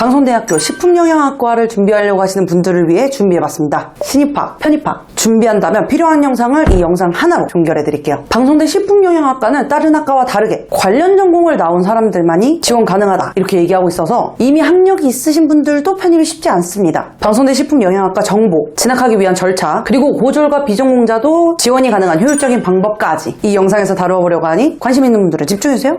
방송대학교 식품영양학과를 준비하려고 하시는 분들을 위해 준비해봤습니다. 신입학, 편입학 준비한다면 필요한 영상을 이 영상 하나로 종결해드릴게요. 방송대 식품영양학과는 다른 학과와 다르게 관련 전공을 나온 사람들만이 지원 가능하다 이렇게 얘기하고 있어서 이미 학력이 있으신 분들도 편입이 쉽지 않습니다. 방송대 식품영양학과 정보, 진학하기 위한 절차, 그리고 고졸과 비전공자도 지원이 가능한 효율적인 방법까지 이 영상에서 다뤄보려고 하니 관심 있는 분들은 집중해주세요.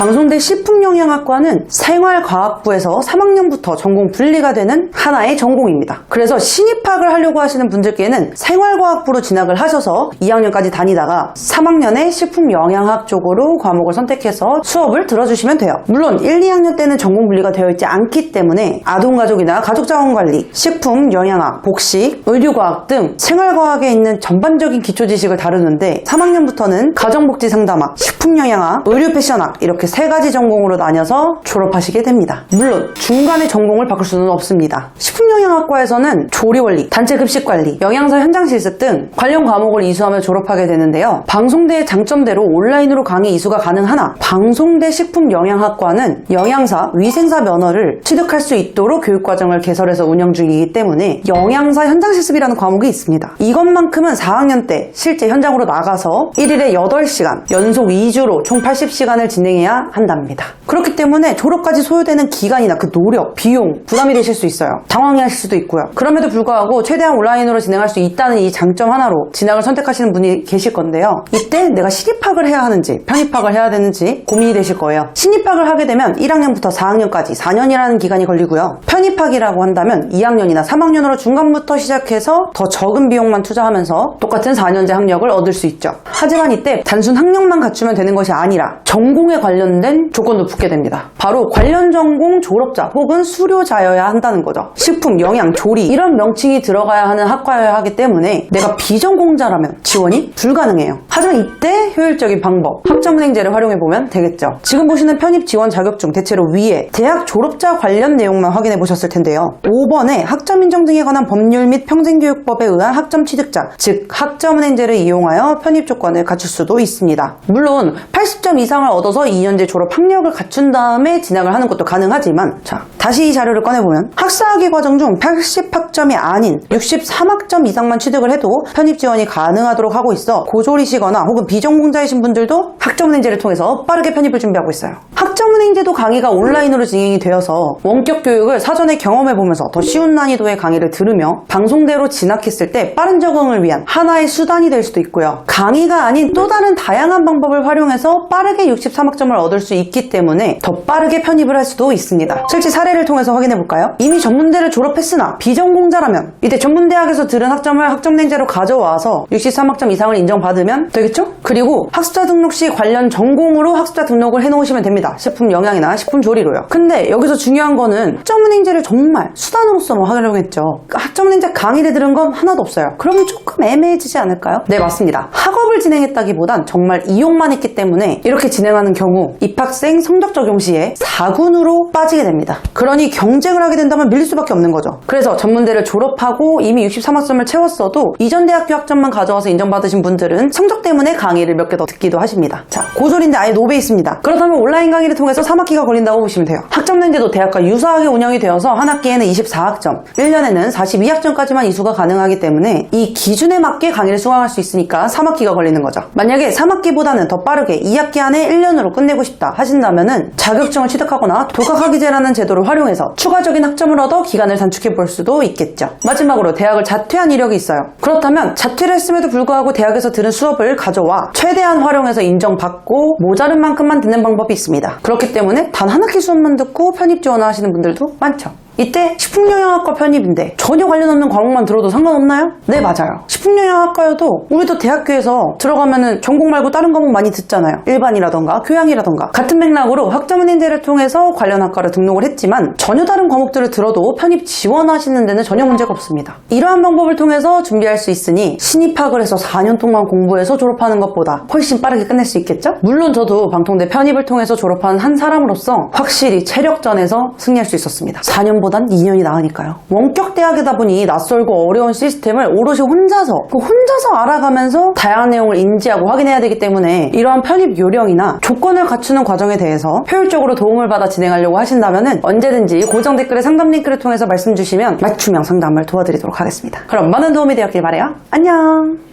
방송대 식품영양학과는 생활과학부에서 3학년부터 전공 분리가 되는 하나의 전공입니다. 그래서 신입학을 하려고 하시는 분들께는 생활과학부로 진학을 하셔서 2학년까지 다니다가 3학년에 식품영양학 쪽으로 과목을 선택해서 수업을 들어주시면 돼요. 물론 1, 2학년 때는 전공 분리가 되어 있지 않기 때문에 아동가족이나 가족자원관리, 식품, 영양학, 복식, 의료과학 등 생활과학에 있는 전반적인 기초지식을 다루는데 3학년부터는 가정복지 상담학, 식품영양학, 의료 패션학 이렇게 세 가지 전공으로 나뉘어서 졸업하시게 됩니다. 물론 중간에 전공을 바꿀 수는 없습니다. 식품영양학과에서는 조리원리, 단체급식관리, 영양사 현장 실습 등 관련 과목을 이수하며 졸업하게 되는데요. 방송대의 장점대로 온라인으로 강의 이수가 가능하나 방송대 식품영양학과는 영양사, 위생사 면허를 취득할 수 있도록 교육과정을 개설해서 운영 중이기 때문에 영양사 현장 실습이라는 과목이 있습니다. 이것만큼은 4학년 때 실제 현장으로 나가서 1일에 8시간, 연속 2주로 총 80시간을 진행해야 한답니다. 그렇기 때문에 졸업까지 소요되는 기간이나 그 노력, 비용, 부담이 되실 수 있어요. 당황해 하실 수도 있고요. 그럼에도 불구하고 최대한 온라인으로 진행할 수 있다는 이 장점 하나로 진학을 선택하시는 분이 계실 건데요. 이때 내가 신입학을 해야 하는지 편입학을 해야 되는지 고민이 되실 거예요. 신입학을 하게 되면 1학년부터 4학년까지 4년이라는 기간이 걸리고요. 편입학이라고 한다면 2학년이나 3학년으로 중간부터 시작해서 더 적은 비용만 투자하면서 똑같은 4년제 학력을 얻을 수 있죠. 하지만 이때 단순 학력만 갖추면 되는 것이 아니라 전공에 관련 된 조건도 붙게 됩니다. 바로 관련 전공 졸업자 혹은 수료자여야 한다는 거죠. 식품, 영양, 조리 이런 명칭이 들어가야 하는 학과여야 하기 때문에 내가 비전공자라면 지원이 불가능해요. 하지만 이때 효율적인 방법, 학점은행제를 활용해 보면 되겠죠. 지금 보시는 편입 지원 자격증 대체로 위에 대학 졸업자 관련 내용만 확인해 보셨을 텐데요. 5번에 학점 인정 등에 관한 법률 및 평생교육법에 의한 학점 취득자, 즉 학점은행제를 이용하여 편입 조건을 갖출 수도 있습니다. 물론 80점 이상을 얻어서 2년 제 졸업 학력을 갖춘 다음에 진학을 하는 것도 가능하지만 자 다시 이 자료를 꺼내보면 학사학위 과정 중 80학점이 아닌 63학점 이상만 취득을 해도 편입 지원이 가능하도록 하고 있어 고졸이시거나 혹은 비전공자이신 분들도 학점은행제를 통해서 빠르게 편입을 준비하고 있어요. 학점 은행제도 강의가 온라인으로 진행이 되어서 원격 교육을 사전에 경험해보면서 더 쉬운 난이도의 강의를 들으며 방송대로 진학했을 때 빠른 적응을 위한 하나의 수단이 될 수도 있고요. 강의가 아닌 또 다른 다양한 방법을 활용해서 빠르게 63학점을 얻을 수 있기 때문에 더 빠르게 편입을 할 수도 있습니다. 실제 사례를 통해서 확인해 볼까요? 이미 전문대를 졸업했으나 비전공자라면 이때 전문대학에서 들은 학점을 학점냉제로 가져와서 63학점 이상을 인정받으면 되겠죠? 그리고 학습자 등록 시 관련 전공으로 학습자 등록을 해놓으시면 됩니다. 식품 영양이나 식품 조리로요. 근데 여기서 중요한 거는 학점은행제를 정말 수단으로서만 활용했죠. 학점은행제 강의를 들은 건 하나도 없어요. 그러면 조금 애매해지지 않을까요? 네 맞습니다. 학업을 진행했다기보단 정말 이용만 했기 때문에 이렇게 진행하는 경우 입학생 성적 적용 시에 4군으로 빠지게 됩니다. 그러니 경쟁을 하게 된다면 밀릴 수밖에 없는 거죠. 그래서 전문대를 졸업하고 이미 63학점을 채웠어도 이전 대학교 학점만 가져와서 인정받으신 분들은 성적 때문에 강의를 몇 개 더 듣기도 하십니다. 자, 고졸인데 아예 노베이스입니다. 그렇다면 온라인 강의를 통해서 3학기가 걸린다고 보시면 돼요. 학점낸제도 대학과 유사하게 운영이 되어서 한 학기에는 24학점, 1년에는 42학점까지만 이수가 가능하기 때문에 이 기준 에 맞게 강의를 수강할 수 있으니까 3학기가 걸리는 거죠. 만약에 3학기보다는 더 빠르게 2학기 안에 1년으로 끝내고 싶다 하신다면은 자격증을 취득하거나 독학학위제라는 제도를 활용해서 추가적인 학점을 얻어 기간을 단축해 볼 수도 있겠죠. 마지막으로 대학을 자퇴한 이력이 있어요. 그렇다면 자퇴를 했음에도 불구하고 대학에서 들은 수업을 가져와 최대한 활용해서 인정받고 모자른 만큼만 듣는 방법이 있습니다. 그렇기 때문에 단 한 학기 수업만 듣고 편입 지원을 하시는 분들도 많죠. 이때 식품영양학과 편입인데 전혀 관련 없는 과목만 들어도 상관없나요? 네 맞아요. 식품영양학과여도 우리도 대학교에서 들어가면은 전공 말고 다른 과목 많이 듣잖아요. 일반이라던가 교양이라던가. 같은 맥락으로 학점은행제를 통해서 관련 학과를 등록을 했지만 전혀 다른 과목들을 들어도 편입 지원하시는 데는 전혀 문제가 없습니다. 이러한 방법을 통해서 준비할 수 있으니 신입학을 해서 4년 동안 공부해서 졸업하는 것보다 훨씬 빠르게 끝낼 수 있겠죠? 물론 저도 방통대 편입을 통해서 졸업한 한 사람으로서 확실히 체력전에서 승리할 수 있었습니다. 4년보다 1년 보단 2년이 나으니까요. 원격 대학이다 보니 낯설고 어려운 시스템을 오롯이 혼자서 그 혼자서 알아가면서 다양한 내용을 인지하고 확인해야 되기 때문에 이러한 편입 요령이나 조건을 갖추는 과정에 대해서 효율적으로 도움을 받아 진행하려고 하신다면 언제든지 고정 댓글에 상담 링크를 통해서 말씀 주시면 맞춤형 상담을 도와드리도록 하겠습니다. 그럼 많은 도움이 되었길 바래요. 안녕.